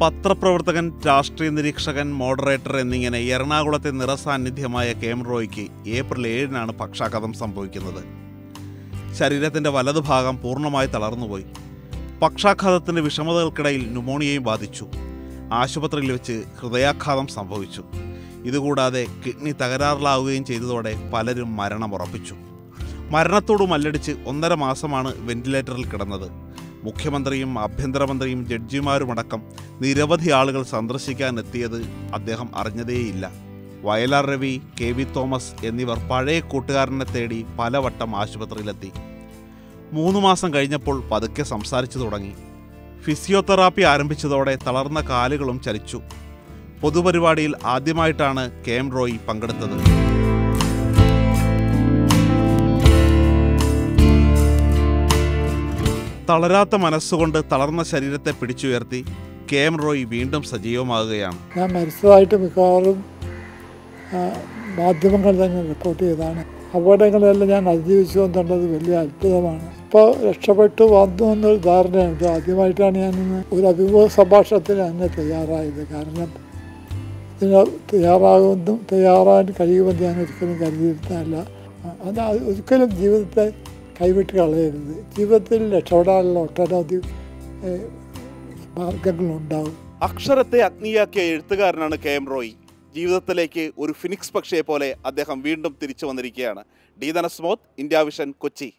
പത്രപ്രവർത്തകൻ രാഷ്ട്രീയ നിരീക്ഷകൻ മോഡറേറ്റർ എന്നിങ്ങനെ എറണാകുളത്തെ നിറസാന്നിധ്യമായ കേം റോയ്ക്ക് ഏപ്രിൽ ഏഴിനാണ് പക്ഷാഘാതം സംഭവിക്കുന്നത്. ശരീരത്തിന്റെ വലതുഭാഗം പൂർണമായി തളർന്നുപോയി. പക്ഷാഘാതത്തിന്റെ വിഷമതകൾക്കിടയിൽ ന്യൂമോണിയയും ബാധിച്ചു. ആശുപത്രിയിൽ വെച്ച് ഹൃദയാഘാതം സംഭവിച്ചു. ഇതുകൂടാതെ കിഡ്നി തകരാറിലാവുകയും ചെയ്തതോടെ പലരും മരണമുറപ്പിച്ചു. മരണത്തോട് മല്ലടിച്ച് ഒന്നര മാസമാണ് വെന്റിലേറ്ററിൽ കിടന്നത്. മുഖ്യമന്ത്രിയും ആഭ്യന്തരമന്ത്രിയും ജഡ്ജിമാരുമടക്കം നിരവധി ആളുകൾ സന്ദർശിക്കാൻ എത്തിയത് അദ്ദേഹം അറിഞ്ഞതേയില്ല. Vayalar Ravi K V Thomas എന്നിവർ പഴയ കൂട്ടുകാരനെ തേടി പലവട്ടം ആശുപത്രിയിലെത്തി. മൂന്ന് മാസം കഴിഞ്ഞപ്പോൾ പതുക്കെ സംസാരിച്ചു തുടങ്ങി. ഫിസിയോതെറാപ്പി ആരംഭിച്ചതോടെ തളർന്ന കാലുകളും ചലിച്ചു. പൊതുപരിപാടിയിൽ ആദ്യമായിട്ടാണ് കെ എം റോയി പങ്കെടുത്തത്. തളരാത്ത മനസ്സുകൊണ്ട് തളർന്ന ശരീരത്തെ പിടിച്ചുയർത്തി കെ എം റോയ് വീണ്ടും സജീവമാകുകയാണ്. ഞാൻ മരിച്ചതായിട്ട് മിക്കവാറും മാധ്യമങ്ങൾ തന്നെ റിപ്പോർട്ട് ചെയ്തതാണ്. അപകടങ്ങളെല്ലാം ഞാൻ അതിജീവിച്ചു എന്നുള്ളത് വലിയ അത്ഭുതമാണ്. ഇപ്പോൾ രക്ഷപ്പെട്ടു വന്നു എന്നൊരു ധാരണയുണ്ട് ആദ്യമായിട്ടാണ് ഞാൻ ഒരു അഭിമുഖ സംഭാഷണത്തിന് തന്നെ തയ്യാറായത്. കാരണം ഇതിന് തയ്യാറാകുമെന്നും തയ്യാറാകാൻ കഴിയുമെന്ന് ഞാൻ ഒരിക്കലും കരുതിയിരുന്നതല്ല. അത് ഒരിക്കലും ജീവിതത്തെ കൈവിട്ട് കളയരുത്. ജീവിതത്തിൽ രക്ഷപ്പെടാനുള്ള ഒട്ടനവധി മാർഗങ്ങളുണ്ടാവും. അക്ഷരത്തെ അഗ്നിയാക്കിയ എഴുത്തുകാരനാണ് കെ എം റോയി. ജീവിതത്തിലേക്ക് ഒരു ഫിനിക്സ് പക്ഷിയെ പോലെ അദ്ദേഹം വീണ്ടും തിരിച്ചു വന്നിരിക്കുകയാണ്. ഡി ധനസ്മോത് ഇന്ത്യ വിഷൻ കൊച്ചി.